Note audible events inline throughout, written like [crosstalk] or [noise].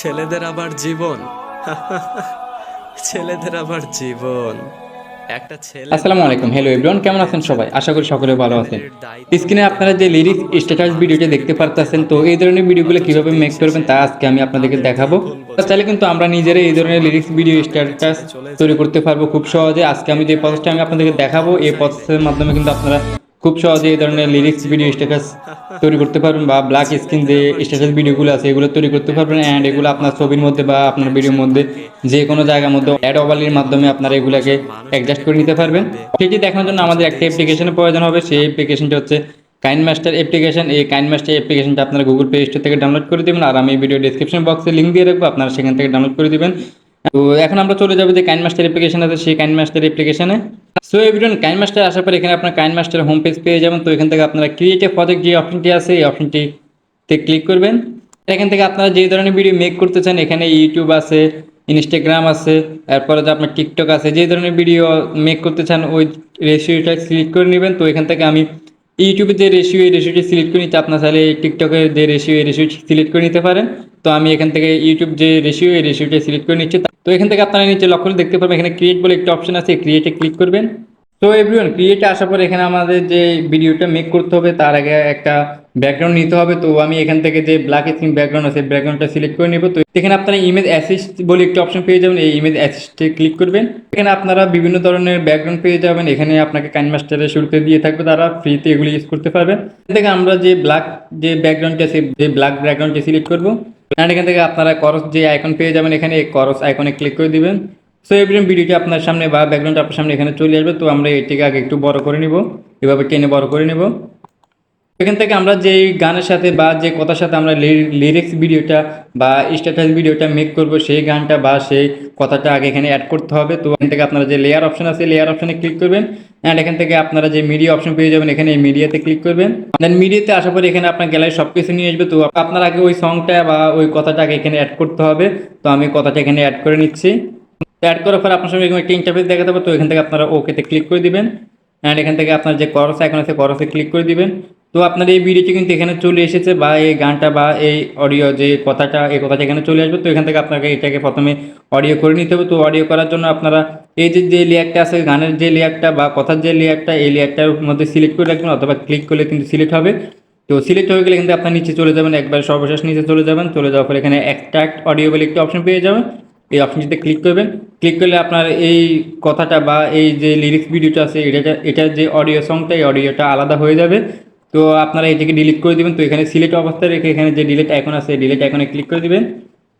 ছেলেদের আবার জীবন। ছেলেদের আবার জীবন। একটা ছেলে আসসালামু আলাইকুম। হ্যালো এভরিওয়ান কেমন আছেন সবাই? আশা করি সকলে ভালো আছেন। স্ক্রিনে আপনারা যে লিরিক্স স্ট্যাটাস ভিডিওটা দেখতে পারতেছেন তো এই ধরনের ভিডিওগুলো কীভাবে মেক করবেন তা আজকে আমি আপনাদেরকে দেখাবো। তো চাইলে কিন্তু আমরা নিজেরাই এই ধরনের লিরিক্স ভিডিও স্ট্যাটাস তৈরি করতে পারব খুব সহজে। আজকে আমি যে প্রসেসটা আমি আপনাদেরকে দেখাবো এই প্রসেসের মাধ্যমে কিন্তু আপনারা খুব সহজে এই ধরনের লিরিক্স ভিডিও স্ট্যাটাস তৈরি করতে পারবেন বা ব্ল্যাক স্ক্রিন যে স্ট্যাটাস ভিডিওগুলো আছে, এগুলো তৈরি করতে পারবেন অ্যান্ড এগুলো আপনার ছবির মধ্যে বা আপনার ভিডিওর মধ্যে যে কোনো জায়গার মধ্যে অ্যাড ওভালির মাধ্যমে আপনারা এগুলাকে অ্যাডজাস্ট করে নিতে পারবেন। সেটি দেখানোর জন্য আমাদের একটা অ্যাপ্লিকেশনের প্রয়োজন হবে, সেই অ্যাপ্লিকেশনটা হচ্ছে কাইন মাস্টার অ্যাপ্লিকেশন এই কাইন মাস্টার অ্যাপ্লিকেশনটা আপনারা গুগল প্লে স্টোর থেকে ডাউনলোড করে দেবেন আর আমি ভিডিও ডিসক্রিপশন বক্সে লিঙ্ক দিয়ে রাখব, আপনারা সেখান থেকে ডাউনলোড করে দিবেন। তো এখন আমরা চলে যাব যে কাইন মাস্টার অ্যাপ্লিকেশন আছে, সেই কাইন মাস্টার অ্যাপ্লিকেশনে সো এভরিওয়ান কাইন মাস্টার আসার পর এখানে আপনার কাইন মাস্টার হোম পেজ পেয়ে যাবেন। তো এখান থেকে আপনারা ক্রিয়েট এ প্রজেক্ট যে অপশনটি আছে, এই অপশনটিতে ক্লিক করবেন। এখান থেকে আপনারা যে ধরনের ভিডিও মেক করতে চান, এখানে ইউটিউব আছে ইনস্টাগ্রাম আছে, তারপরে যে আপনার টিকটক আছে, যে ধরনের ভিডিও মেক করতে চান, ওই রেশিওটা সিলেক্ট করে নেবেন। তো এখান থেকে আমি ইউটিউবে যে রেশিও এই রেশিওটি সিলেক্ট করে নিতে আপনার চাইলে টিকটকের যে রেশিও এই রেশিও সিলেক্ট করে নিতে পারেন। তো আমি এখান থেকে ইউটিউব যে রেশিও এই রেশিওটা সিলেক্ট করে নিচ্ছি। তো এখান থেকে আপনারা নিচে লক্ষ্য করে দেখতে পারবেন, এখানে ক্রিয়েট বলে একটা অপশন আছে ক্রিয়েটে ক্লিক করবেন। তো এভরিওয়ান ক্রিয়েটে আসার পর এখানে আমাদের যে ভিডিওটা মেক করতে হবে, তার আগে একটা ব্যাকগ্রাউন্ড নিতে হবে। তো আমি এখান থেকে যে ব্ল্যাক স্ক্রিন ব্যাকগ্রাউন্ড আছে ব্যাকগ্রাউন্ডটা সিলেক্ট করে নেব। তো এখানে আপনারা ইমেজ অ্যাসিস্ট বলে একটা অপশন পেয়ে যাবেন, এই ইমেজ অ্যাসিস্টে ক্লিক করবেন। এখানে আপনারা বিভিন্ন ধরনের ব্যাকগ্রাউন্ড পেয়ে যাবেন। এখানে আপনাকে কাইন মাস্টারের শুরুতে দিয়ে থাকবে, তারা ফ্রিতে এগুলো ইউজ করতে পারবেন। এখান থেকে আমরা যে ব্ল্যাক যে ব্যাকগ্রাউন্ডটা আছে যে ব্ল্যাক ব্যাকগ্রাউন্ডটা সিলেক্ট করব। এখান থেকে আপনারা করস যে আইকন পেয়ে যাবেন, এখানে এই করস আইকনে ক্লিক করে দিবেন। সো এভরিম ভিডিওটি আপনার সামনে বা ব্যাকগ্রাউন্ড আপনার সামনে এখানে চলে আসবে। তো আমরা এটিকে আগে একটু বড় করে নিব। এভাবে টেনে বড় করে নেব। এখান থেকে আমরা যে গানের সাথে বা যে কথার সাথে আমরা লিরিক্স ভিডিওটা বা স্ট্যাটাস ভিডিওটা মেক করব, সেই গানটা বা সেই কথাটা আগে এখানে অ্যাড করতে হবে। তো এখান থেকে আপনারা যে লেয়ার অপশন আছে লেয়ার অপশানে ক্লিক করবেন। অ্যান্ড এখান থেকে আপনারা যে মিডিয়া অপশন পেয়ে যাবেন, এখানে এই মিডিয়াতে ক্লিক করবেন। দেন মিডিয়াতে আসার পরে এখানে আপনার গ্যালারি সব কিছু নিয়ে আসবে। তো আপনার আগে ওই সংটা বা ওই কথাটা আগে এখানে অ্যাড করতে হবে। তো আমি কথাটা এখানে অ্যাড করে নিচ্ছি। অ্যাড করার পর আপনার সঙ্গে এরকম একটা ইন্টারফেস দেখাতে হবে। তো এখান থেকে আপনারা ওকেতে ক্লিক করে দিবেন। অ্যান্ড এখান থেকে আপনার যে করস এখন আছে করসে ক্লিক করে দিবেন। তো আপনার এই ভিডিওটি কিন্তু এখানে চলে এসেছে বা এই গানটা বা এই অডিও যে কথাটা, এই কথাটা এখানে চলে আসবে। তো এখান থেকে আপনাকে এটাকে প্রথমে অডিও করে নিতে হবে। তো অডিও করার জন্য আপনারা এই যে যে লেয়ারটা আছে, গানের যে লেয়ারটা বা কথার যে লেয়ারটা, এই লেয়ারটার মধ্যে সিলেক্ট করে রাখবেন অথবা ক্লিক করলে কিন্তু সিলেক্ট হবে। তো সিলেক্ট হয়ে গেলে কিন্তু আপনার নিচে চলে যাবেন, একবার সর্বশেষ নিচে চলে যাবেন। চলে যাওয়ার পর এখানে এক্সট্রাক্ট অডিও বলে একটি অপশন পেয়ে যাবেন। এই অপশনটিতে ক্লিক করবেন। ক্লিক করলে আপনার এই কথাটা বা এই যে লিরিক্স ভিডিওটা আছে এটা এটার যে অডিও সংটা এই অডিওটা আলাদা হয়ে যাবে। তো আপনারা এটাকে ডিলিট করে দিবেন। তো এখানে সিলেক্ট অবস্থায় রেখে এখানে যে ডিলিট আইকন আছে ডিলিট আইকনে ক্লিক করে দিবেন।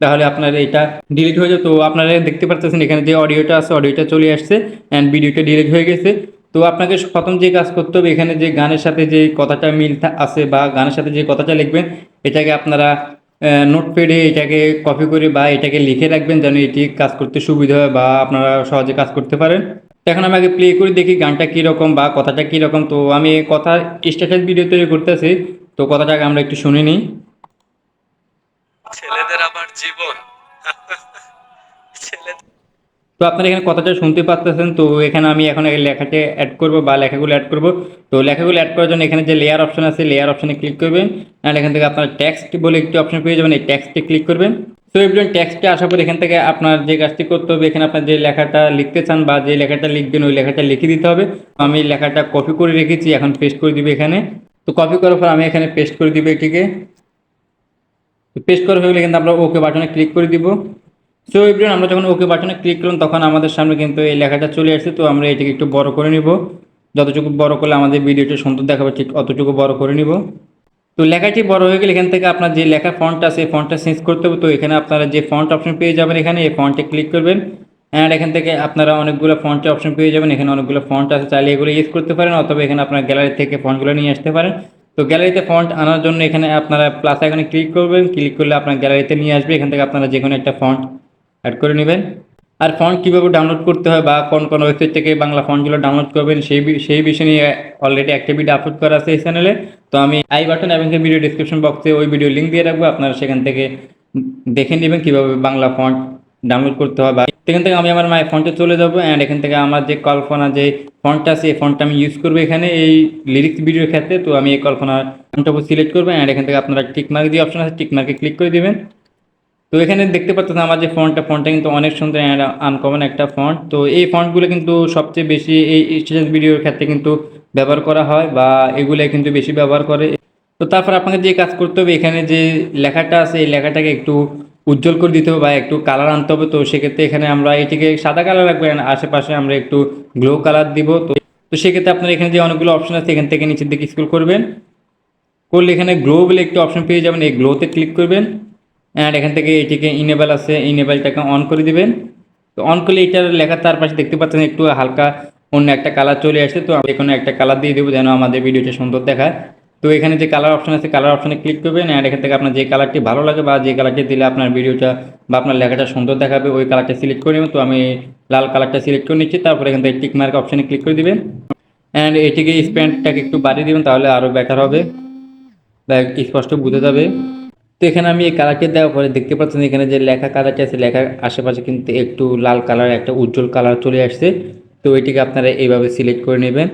তাহলে আপনার এটা ডিলিট হয়ে যাবে তো আপনারা দেখতে পাচ্ছেন এখানে যে অডিওটা আছে অডিওটা চলে আসছে অ্যান্ড ভিডিওটা ডিলিট হয়ে গেছে। তো আপনাকে প্রথম যে কাজ করতে হবে, এখানে যে গানের সাথে যে কথাটা মিল আছে বা গানের সাথে যে কথাটা লিখবেন, এটাকে আপনারা নোটপ্যাডে এটাকে কপি করে বা এটাকে লিখে রাখবেন যেন এটি কাজ করতে সুবিধা হয় বা আপনারা সহজে কাজ করতে পারেন। এখন আমি আগে প্লে করে দেখি গানটা কীরকম বা কথাটা কীরকম। তো আমি কথা স্ট্যাটাস ভিডিও তৈরি করতেছি তো কথাটাকে আমরা একটু শুনে নিই। ছেলেদের আবার জীবন। তো আপনারা এখানে কথাটা শুনতে পাচ্ছেন তো এখানে আমি এখন লেখাটা অ্যাড করব বা লেখাগুলো অ্যাড করব। তো লেখাগুলো অ্যাড করার জন্য এখানে যে লেয়ার অপশন আছে লেয়ার অপশনে ক্লিক করবেন। অ্যান্ড এখান থেকে আপনার টেক্সট বলে একটি অপশন পেয়ে যাবেন এই টেক্সটে ক্লিক করবেন। তো এভরিওয়ান টেক্সটে আসার পর এখান থেকে আপনার যে কাজটি করতে হবে, এখানে আপনার যে লেখাটা লিখতে চান বা যে লেখাটা লিখবেন, ওই লেখাটা লিখে দিতে হবে। আমি লেখাটা কপি করে রেখেছি, এখন পেস্ট করে দিবে এখানে। তো কপি করার পর আমি এখানে পেস্ট করে দিবে এটিকে। পেস্ট করা হয়ে গেলে কিন্তু আমরা ওকে বাটনে ক্লিক করে দিব। সো এভরিওয়ান আমরা যখন ওকে বাটনে ক্লিক করলাম, তখন আমাদের সামনে কিন্তু এই লেখাটা চলে আসছে। তো আমরা এটিকে একটু বড় করে নিব। যতটুকু বড় করলে আমাদের ভিডিওটা সুন্দর দেখাবে, ঠিক অতটুকু বড় করে নিব। তো লেখাটি বড় হয়ে গেলে এখান থেকে আপনার যে লেখা ফন্টটা আছে ফন্টটা চেঞ্জ করতে হবে। তো এখানে আপনারা যে ফন্ট অপশন পেয়ে যাবেন এখানে, এই ফন্টে ক্লিক করবেন। অ্যান্ড এখান থেকে আপনারা অনেকগুলো ফন্টের অপশন পেয়ে যাবেন। এখানে অনেকগুলো ফন্ট আছে, চাইলে এগুলো ইউজ করতে পারেন অথবা এখানে আপনার গ্যালারি থেকে ফন্টগুলো নিয়ে আসতে পারেন। তো গ্যালারিতে ফন্ট আনার জন্য এখানে আপনারা প্লাস এখানে ক্লিক করবেন। ক্লিক করলে আপনার গ্যালারিতে নিয়ে আসবে। এখান থেকে আপনারা যে কোনো একটা ফন্ট অ্যাড করে নেবেন। আর ফন্ট কীভাবে ডাউনলোড করতে হয় বা কোন কোন ওয়েবসাইট থেকে বাংলা ফন্টগুলো ডাউনলোড করবেন, সেই সেই বিষয় নিয়ে অলরেডি একটা ভিডিও আপলোড করা আছে এই চ্যানেলে তো আমি আই বাটন এবং ভিডিও ডিসক্রিপশন বক্সে ওই ভিডিও লিঙ্ক দিয়ে রাখব, আপনারা সেখান থেকে দেখে নেবেন কীভাবে বাংলা ফন্ট ডাউনলোড করতে হয় বা সেখান থেকে আমি আমার মাই ফন্টে চলে যাব অ্যান্ড এখান থেকে আমার যে কল্পনা, যে ফন্টটা আছে, এই ফন্টটা আমি ইউজ করব এখানে এই লিরিক্স ভিডিওর ক্ষেত্রে। তো আমি এই কল্পনার ফন্টটা সিলেক্ট করব অ্যান্ড এখান থেকে আপনারা টিক মার্ক দিয়ে অপশন আছে টিক মার্কে ক্লিক করে দেবেন। তো এখানে দেখতে পাচ্ছেন আমার যে ফন্টটা ফন্টটা কিন্তু অনেক সুন্দর আনকমন একটা ফন্ট তো এই ফন্টগুলো কিন্তু সবচেয়ে বেশি এই স্টেটাস ভিডিওর ক্ষেত্রে কিন্তু ব্যবহার করা হয় বা এগুলো কিন্তু বেশি ব্যবহার করে। তো তারপর আপনাকে যে কাজ করতে হবে, এখানে যে লেখাটা আছে, এই লেখাটাকে একটু উজ্জ্বল করে দিতে হবে বা একটু কালার আনতে হবে। তো সেক্ষেত্রে এখানে আমরা এটিকে সাদা কালার রাখবেন আশেপাশে আমরা একটু গ্লো কালার দিব। তো তো সেক্ষেত্রে আপনার এখানে যে অনেকগুলো অপশন আছে, এখান থেকে নিচের দিকে স্কুল করবেন। করলে এখানে গ্লো বলে একটি অপশন পেয়ে যাবেন। এই গ্লোতে ক্লিক করবেন। অ্যান্ড এখান থেকে এটিকে ইনেবল আছে ইনেবলটাকে অন করে দিবেন। তো অন করলে এটার লেখা তার পাশে দেখতে পাচ্ছেন একটু হালকা অন্য একটা কালার চলে আসছে, তো আমি কোনো একটা কালার দিয়ে দেবো যেন আমাদের ভিডিওটা সুন্দর দেখায়। তো এখানে যে কালার অপশন আছে কালার অপশনে ক্লিক করবেন অ্যান্ড এখান থেকে আপনার যে কালারটি ভালো লাগে বা যে কালারটি দিলে আপনার ভিডিওটা বা আপনার লেখাটা সুন্দর দেখাবে, ওই কালারটা সিলেক্ট করে নেবেন। তো আমি লাল কালারটা সিলেক্ট করে নিচ্ছি, তারপর এখান থেকে টিক মার্ক অপশনে ক্লিক করে দিবেন। অ্যান্ড এটিকে স্প্যান্ডটাকে একটু বাড়িয়ে দিবেন, তাহলে আরও বেটার হবে। স্পষ্ট বুঝে যাবে। তো এখানে আমি এই কালারটি দেওয়ার পরে দেখতে পাচ্ছেন এখানে যে লেখা কালারটি আছে লেখার আশেপাশে কিন্তু একটু লাল কালার একটা উজ্জ্বল কালার চলে আসছে। তো এটিকে আপনারা এইভাবে সিলেক্ট করে নেবেন।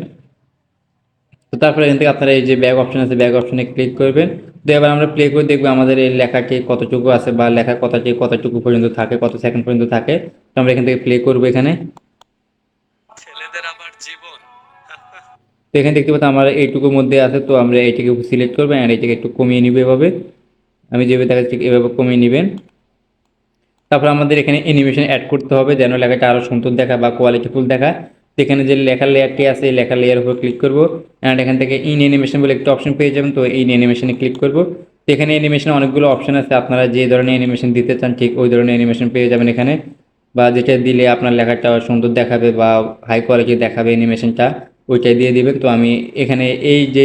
তো তারপরে এখান থেকে আপনারা এই যে ব্যাগ অপশন আছে ব্যাগ অপশনে ক্লিক করবেন। তো এবার আমরা প্লে করে দেখব আমাদের এই লেখাটি কতটুকু আছে বা লেখা কথাটি কতটুকু পর্যন্ত থাকে কত সেকেন্ড পর্যন্ত থাকে। তো আমরা এখান থেকে প্লে করব এখানে। ছেলেদের তো এখানে দেখতে পাচ্ছি আমার এইটুকুর মধ্যে আছে তো আমরা এইটিকে সিলেক্ট করব আর এইটিকে একটু কমিয়ে নিব এভাবে। আমি যেভাবে দেখাচ্ছি এভাবে কমিয়ে নেবেন। তারপর আমাদের এখানে অ্যানিমেশন অ্যাড করতে হবে, যেন লেখাটা আরও সুন্দর দেখা বা কোয়ালিটিফুল দেখা এখানে যে লেখার লেয়ারটি আছে, এই লেখার লেয়ার উপর ক্লিক করব। অ্যান্ড এখান থেকে ইন অ্যানিমেশন বলে একটা অপশন পেয়ে যাবেন, তো ইন অ্যানিমেশনে ক্লিক করব। তো এখানে অ্যানিমেশনে অনেকগুলো অপশন আছে, আপনারা যে ধরনের অ্যানিমেশন দিতে চান, ঠিক ওই ধরনের অ্যানিমেশন পেয়ে যাবেন এখানে। বা যেটা দিলে আপনার লেখাটা সুন্দর দেখাবে বা হাই কোয়ালিটি দেখাবে অ্যানিমেশনটা ওইটাই দিয়ে দিবেন। তো আমি এখানে এই যে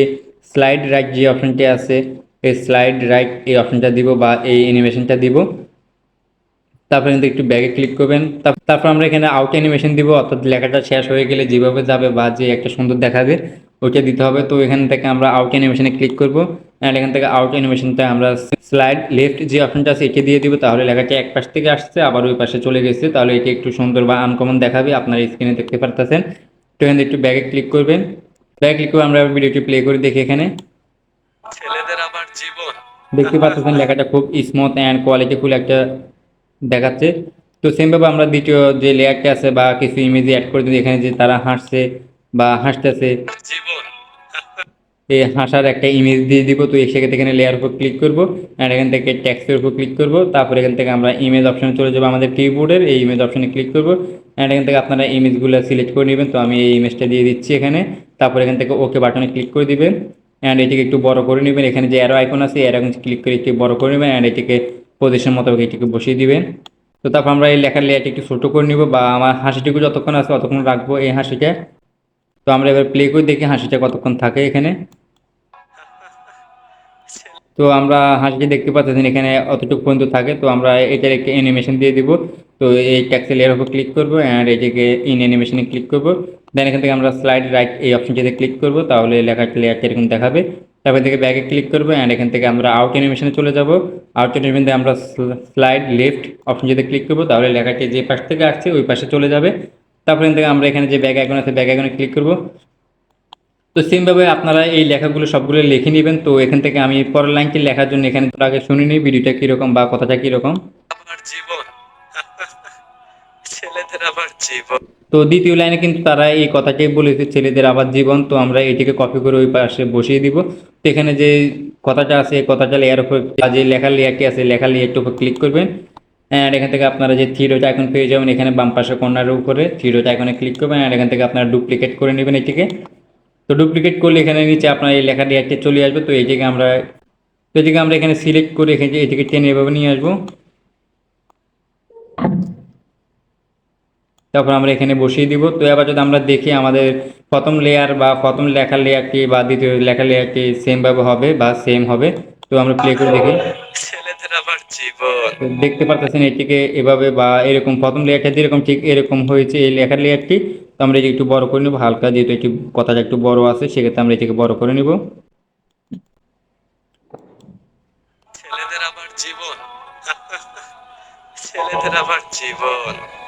স্লাইড রাইট যে অপশনটি আছে এই স্লাইড রাইট এই অপশনটা দিব বা এই অ্যানিমেশনটা দিব। তারপর কিন্তু একটু ব্যাগে ক্লিক করবেন। তার- তারপর আমরা এখানে আউট অ্যানিমেশন দিব, অর্থাৎ লেখাটা শেষ হয়ে গেলে যেভাবে যাবে বা যে একটা সুন্দর দেখাবে ওইটা দিতে হবে। তো এখান থেকে আমরা আউট অ্যানিমেশনে ক্লিক করব। অ্যান্ড এখান থেকে আউট অ্যানিমেশনটা আমরা স্লাইড লেফট যে অপশনটা আছে এটি দিয়ে দিব। তাহলে লেখাটা এক পাশ থেকে আসছে, আবার ওই পাশে চলে গেছে। তাহলে এটি একটু সুন্দর বা আনকমন দেখাবে, আপনার স্ক্রিনে দেখতে পারতেছেন। তো এখান থেকে একটু ব্যাগে ক্লিক করবেন। ব্যাগে ক্লিক করে আমরা ভিডিওটি প্লে করে দেখি এখানে। জীবন দেখতে পাচ্ছেন লেখাটা খুব স্মুথ অ্যান্ড কোয়ালিটিফুল একটা দেখাচ্ছে। তো সেমভাবে আমরা দ্বিতীয় যে লেয়ারটা আছে বা কিছু ইমেজ অ্যাড করে দিই এখানে যে তারা হাসছে বা হাসতেছে, এই হাসার একটা ইমেজ দিয়ে দিব, তো সেক্ষেত্রে এখানে লেয়ার উপর ক্লিক করব অ্যান্ড এখান থেকে ট্যাক্সের উপর ক্লিক করব। তারপর এখান থেকে আমরা ইমেজ অপশনে চলে যাব আমাদের কিবোর্ডের এই ইমেজ অপশনে ক্লিক করব অ্যান্ড এখান থেকে আপনারা ইমেজগুলো সিলেক্ট করে নেবেন। তো আমি এই ইমেজটা দিয়ে দিচ্ছি এখানে। তারপর এখান থেকে ওকে বাটনে ক্লিক করে দিবেন। অ্যান্ড এটিকে একটু বড় করে নেবেন। এখানে যে অ্যারো আইকন আছে অ্যারো ক্লিক করে একটু বড় করে নেবেন। অ্যান্ড এটিকে পজিশন মতো এটিকে বসিয়ে দিবেন। তো তারপর আমরা এই লেখার লেয়ারটি একটু ছোটো করে নিব বা আমার হাসিটুকু যতক্ষণ আছে ততক্ষণ রাখব এই হাসিটা। তো আমরা এবার প্লে করে দেখি হাসিটা কতক্ষণ থাকে এখানে। তো আমরা হাসিটি দেখতে পাচ্ছেন এখানে অতটুকু পর্যন্ত থাকে। তো আমরা এটার একটা অ্যানিমেশন দিয়ে দিব। তো এই ট্যাক্সেল এর উপর ক্লিক করব। অ্যান্ড এটিকে ইন অ্যানিমেশনে ক্লিক করব। দেন এখান থেকে আমরা স্লাইড রাইট এই অপশনটিতে ক্লিক করব, তাহলে লেখাটা লেয়ারটা এরকম দেখাবে। তারপর থেকে ব্যাগে ক্লিক করব অ্যান্ড এখান থেকে আমরা আউট অ্যানিমেশনে চলে যাব। আউট অ্যানিমেশনে আমরা স্লাইড লেফট অপশন যদি ক্লিক করব, তাহলে লেখাটি যে পাশ থেকে আসছে, ওই পাশে চলে যাবে। তারপর এখান থেকে আমরা এখানে যে ব্যাগ আইকন আছে ব্যাগ আইকনে ক্লিক করব। তো সেমভাবে আপনারা এই লেখাগুলো সবগুলো লিখে নেবেন। তো এখান থেকে আমি পরের লাইনটি লেখার জন্য এখানে আগে শুনে নিই ভিডিওটা কীরকম বা কথাটা কীরকম। [laughs] ছেলেদের আবার জীবন। তো দ্বিতীয় লাইনে কিন্তু তারা এই কথাটাই বলেছে, ছেলেদের আবার জীবন, তো আমরা এটিকে কপি করে ওই পাশে বসিয়ে দিব। তো এখানে যে কথাটা আছে কথাটা লেয়ার উপর যে লেখার লেয়ারটি আছে লেখার লেয়ারটির উপর ক্লিক করবেন। অ্যান্ড এখান থেকে আপনারা যে থ্রিডোটা এখন পেয়ে যাবেন, এখানে বাম পাশে কর্নারের উপরে থ্রিডোটা এখানে ক্লিক করবেন। অ্যান্ড এখান থেকে আপনারা ডুপ্লিকেট করে নেবেন এটিকে। তো ডুপ্লিকেট করলে এখানে নিচে আপনার এই লেখার লেয়ারটি চলে আসবে। তো এইটিকে আমরা, তো এটিকে আমরা এখানে সিলেক্ট করে এখানে এটিকে টেনে এভাবে নিয়ে আসব। তারপর আমরা এখানে বসিয়ে দিব। তো এবার যদি আমরা দেখি আমাদের প্রথম লেয়ার বা প্রথম লেখার লেয়ারটি বা দ্বিতীয় লেখার লেয়ারটি সেমভাবে হবে বা সেম হবে তো আমরা প্লে করে দেখি। দেখতে পারতেছেন এটিকে এভাবে বা এরকম প্রথম লেয়ারটা যেরকম ঠিক এরকম হয়েছে এই লেখার লেয়ারটি তো আমরা এটি একটু বড় করে নেব হালকা যেহেতু এটি কথাটা একটু বড় আছে সেক্ষেত্রে আমরা এটিকে বড় করে নিব। ছেলেদের আবার জীবন। [laughs] ছেলেদের আবার জীবন। একটা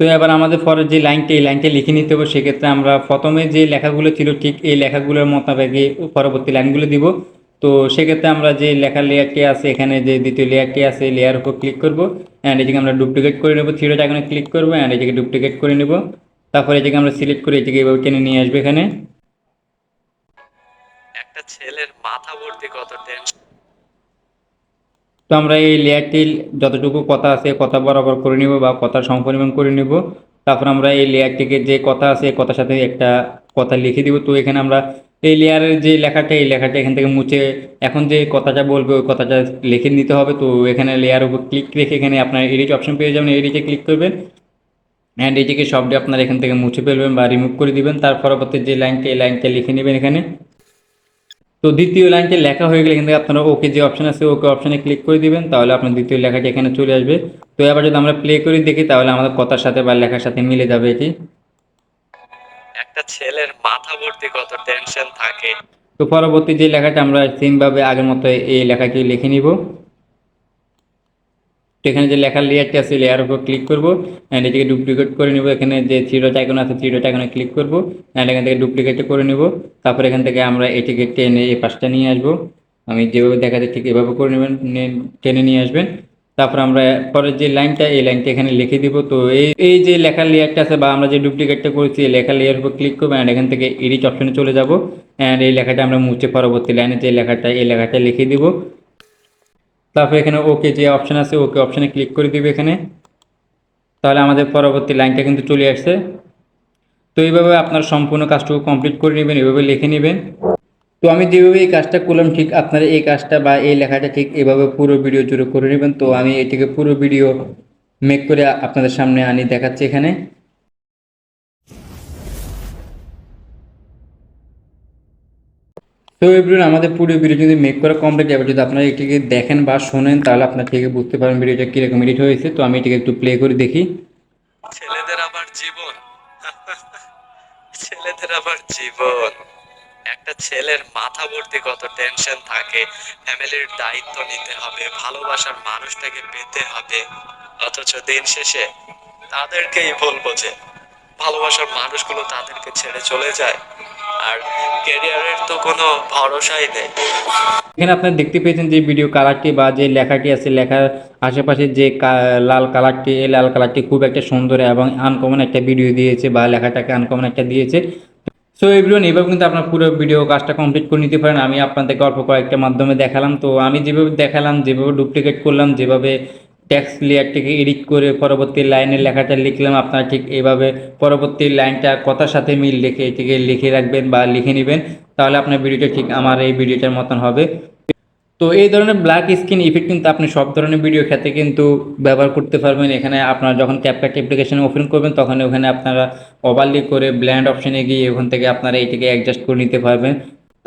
তো এবার আমাদের পরের যে লাইনটা, এই লাইনটা লিখে নিতে হবে, সেক্ষেত্রে আমরা প্রথমে যে লেখাগুলো ছিল, ঠিক এই লেখাগুলোর মোতাবেকই পরবর্তী লাইনগুলো দিব। তো সেক্ষেত্রে আমরা যে লেখার লেয়ারটি আছে, এখানে যে দ্বিতীয় লেয়ারটি আছে লেয়ার উপর ক্লিক করব অ্যান্ড এটিকে আমরা ডুপ্লিকেট করে নেব। থ্রিডোটা এখানে ক্লিক করব অ্যান্ড এটিকে ডুপ্লিকেট করে নেব। তারপরে এটিকে আমরা সিলেক্ট করে এটিকে এভাবে টেনে নিয়ে আসব এখানে। একটা ছেলের মাথা ভর্তি কত টেনশন তো আমরা এই লেয়ারটি যতটুকু কথা আছে, কথা বরাবর করে নিব বা কথার সংপরিমাণ করে নিব। তারপর আমরা এই লেয়ারটিকে যে কথা আছে কথার সাথে একটা কথা লিখে দিব। তো এখানে আমরা এই লেয়ারের যে লেখাটা, এই লেখাটা এখান থেকে মুছে এখন যে কথাটা বলবে, ওই কথাটা লিখে নিতে হবে। তো এখানে লেয়ার উপর ক্লিক রেখে এখানে আপনার এডিট অপশন পেয়ে যাবেন। এডিটে ক্লিক করবেন অ্যান্ড এটিকে সবটি আপনার এখান থেকে মুছে ফেলবেন বা রিমুভ করে দিবেন। তার পরবর্তী যে লাইনটা এই লাইনটা লিখে নেবেন এখানে। তো দ্বিতীয় লাইনটা লেখা হয়ে গেলে কিন্তু আপনারা ওকে যে অপশন আছে ওকে অপশানে ক্লিক করে দিবেন তাহলে আপনার দ্বিতীয় লেখাটি এখানে চলে আসবে। তো এবার যদি আমরা প্লে করে দেখি তাহলে আমাদের কথার সাথে বা লেখার সাথে মিলে যাবে এটি। একটা ছেলের মাথা ভর্তি কত টেনশন থাকে। তো পরবর্তী যে লেখাটা আমরা সেমভাবে আগের মতো এই লেখাটি লিখে নিব। তো এখানে যে লেখার লেয়ারটি আছে লেয়ার উপর ক্লিক করব অ্যান্ড এটিকে ডুপ্লিকেট করে নিব। এখানে যে থ্রিডোটা আইকন আছে থ্রিডোটা আইকনে ক্লিক করব অ্যান্ড এখান থেকে ডুপ্লিকেট করে নিব। তারপর এখান থেকে আমরা এটিকে টেনে এই পাশটা নিয়ে আসব। আমি যেভাবে দেখাচ্ছি ঠিক এভাবে করে নেবেন টেনে নিয়ে আসবেন। তারপর আমরা পরের যে লাইনটা, এই লাইনটা এখানে লিখে দিব। তো এই এই যে লেখার লেয়ারটা আছে, বা আমরা যে ডুপ্লিকেটটা করেছি, এই লেখার লেয়ার উপর ক্লিক করব অ্যান্ড এখান থেকে এডিট অপশনে চলে যাব। অ্যান্ড এই লেখাটা আমরা মুছে পরবর্তী লাইনে যে লেখাটা, এই লেখাটা লিখে দিব। তারপর এখানে ওকে যে অপশন আছে ওকে অপশানে ক্লিক করে দিবে এখানে। তাহলে আমাদের পরবর্তী লাইনটা কিন্তু চলে আসছে। তো এইভাবে আপনার সম্পূর্ণ কাজটুকু কমপ্লিট করে নেবেন এভাবে লিখে নেবেন। তো আমি যেভাবে এই কাজটা করলাম, ঠিক আপনারা এই কাজটা বা এই লেখাটা ঠিক এভাবে পুরো ভিডিও জুড়ে করে নেবেন। তো আমি এটিকে পুরো ভিডিও মেক করে আপনাদের সামনে আনি দেখাচ্ছি এখানে। তো এভরিওয়ান আমাদের পুরো ভিডিও যদি মেক করা কমপ্লিট যাবে যদি আপনারা এটিকে দেখেন বা শোনেন, তাহলে আপনার থেকে বুঝতে পারবেন ভিডিওটা কীরকম এডিট হয়েছে। তো আমি এটিকে একটু প্লে করে দেখি। ছেলেদের আবার জীবন। ছেলেদের আবার জীবন। একটা ছেলের মাথা ভর্তি কত টেনশন থাকে। ফ্যামিলির দায়িত্ব নিতে হবে, ভালোবাসার মানুষটাকে পেতে হবে। অথচ দিন শেষে তাদেরকেই বলব যে, ভালোবাসার মানুষগুলো তাদেরকে ছেড়ে চলে যায়। আর ক্যারিয়ারের তো কোনো ভরসাই নেই। এখানে আপনারা দেখতে পেয়েছেন যে ভিডিও কালারটি বা যে লেখাটি আছে, লেখার আশেপাশে যে লাল কালারটি এই লাল কালারটি খুব একটা সুন্দর এবং আনকমন একটা ভিডিও দিয়েছে বা লেখাটাকে আনকমন একটা দিয়েছে। সো এভরিওয়ান এভাবে কিন্তু আপনার পুরো ভিডিও কাজটা কমপ্লিট করে নিতে পারেন। আমি আপনাদেরকে অল্প কয়েকটা মাধ্যমে দেখালাম। তো আমি যেভাবে দেখালাম, যেভাবে ডুপ্লিকেট করলাম, যেভাবে ট্যাক্স লেয়ারটিকে এডিট করে পরবর্তী লাইনের লেখাটা লিখলাম। আপনারা ঠিক এইভাবে পরবর্তী লাইনটা কথার সাথে মিল রেখে এটিকে লিখে রাখবেন বা লিখে নেবেন। তাহলে আপনার ভিডিওটা ঠিক আমার এই ভিডিওটার মতন হবে। তো এই ধরনের ব্ল্যাক স্ক্রিন ইফেক্ট কিন্তু আপনি সব ধরনের ভিডিও ক্ষেত্রে কিন্তু ব্যবহার করতে পারবেন। এখানে আপনারা যখন ক্যাপকাট অ্যাপ্লিকেশন ওপেন করবেন, তখন ওখানে আপনারা ওভারলি করে ব্ল্যান্ড অপশনে গিয়ে ওখান থেকে আপনারা এটিকে অ্যাডজাস্ট করে নিতে পারবেন।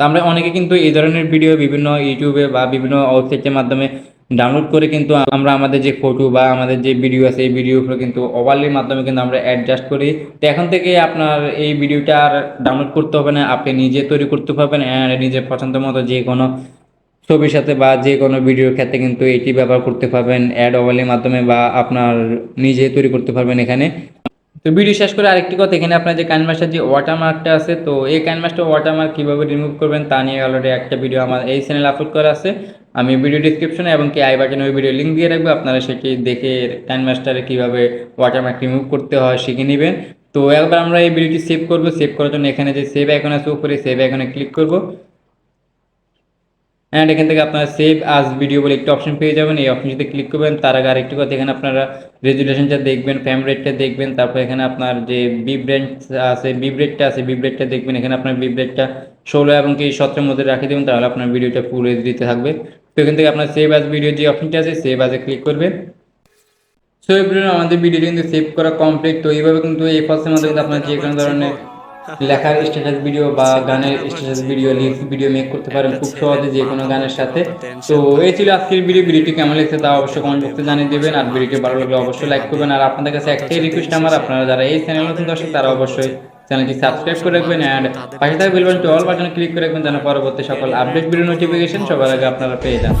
তো আমরা অনেকে কিন্তু এই ধরনের ভিডিও বিভিন্ন ইউটিউবে বা বিভিন্ন ওয়েবসাইটের মাধ্যমে ডাউনলোড করে কিন্তু আমরা আমাদের যে ফটো বা আমাদের যে ভিডিও আছে, এই ভিডিওগুলো কিন্তু ওভারলির মাধ্যমে কিন্তু আমরা অ্যাডজাস্ট করি। তো এখন থেকে আপনার এই ভিডিওটা আর ডাউনলোড করতে হবে না। আপনি নিজে তৈরি করতে পারবেন নিজের পছন্দ মতো যে কোনো ছবির সাথে বা যে কোনো ভিডিওর ক্ষেত্রে কিন্তু এটি ব্যবহার করতে পারবেন। অ্যাড ওভারলির মাধ্যমে বা আপনার নিজে তৈরি করতে পারবেন এখানে। তো ভিডিও শেষ করে আরেকটি কথা, এখানে আপনার যে ক্যানভাসের যে ওয়াটারমার্কটা আছে, তো এই ক্যানভাসটা ওয়াটারমার্ক কীভাবে রিমুভ করবেন তা নিয়ে অলরেডি একটা ভিডিও আমার এই চ্যানেলে আপলোড করা আছে। আমি ভিডিও ডিসক্রিপশনে এবং কি আই বাটনে ওই ভিডিও লিঙ্ক দিয়ে রাখব, আপনারা সেটি দেখে ক্যানভাসটারে কীভাবে ওয়াটারমার্ক রিমুভ করতে হয় শিখে নেবেন। তো একবার আমরা এই ভিডিওটি সেভ করব সেভ করার জন্য এখানে যে সেভ আইকন আছে, উপরে সেভ আইকনে ক্লিক করব। অ্যান্ড এখান থেকে আপনারা সেভ আজ ভিডিও বলে একটি অপশন পেয়ে যাবেন। এই অপশনটিতে ক্লিক করবেন। তার আগে আরেকটি কথা, এখানে আপনারা রেজুলেশনটা দেখবেন ফ্রেম রেটটা দেখবেন, তারপর এখানে আপনার যে বিব্রেট আছে বিব্রেটটা আছে বিব্রেটটা দেখবেন। এখানে আপনার বিব্রেটটা ষোলো এবং কি সতেরোর মধ্যে রাখে দেবেন, তাহলে আপনার ভিডিওটা পুরো দিতে থাকবে। তো এখান থেকে আপনার সেভ আজ ভিডিও যে অপশনটি আছে সেভ আজে ক্লিক করবেন। সো এভরিওয়ান আমাদের ভিডিও কিন্তু সেভ করা কমপ্লিট তো এইভাবে কিন্তু এই ফার্স্টের মধ্যে কিন্তু আপনার যে কোনো ধরনের লেখার স্ট্যাটাস ভিডিও বা গানের status video lyrics video make করতে পারেন খুব সহজে যে কোনো গানের সাথে। তো এই ছিল আজকের ভিডিও ভিডিওটি কেমন লাগছে তা অবশ্যই কমেন্ট বক্সে জানিয়ে দেবেন। আর ভিডিওটি ভালো লাগলে অবশ্যই লাইক করবেন। আর আপনাদের কাছে একটাই রিকোয়েস্ট আমার আপনারা যারা এই চ্যানেল নতুন দর্শক তারা অবশ্যই চ্যানেলটি সাবস্ক্রাইব করে রাখবেন অ্যান্ড পাশে থাকা বেল বাটনটি অল বাটনে ক্লিক করে রাখবেন যেন পরবর্তী সকল আপডেট ভিডিও নোটিফিকেশন সবার আগে আপনারা পেয়ে যান।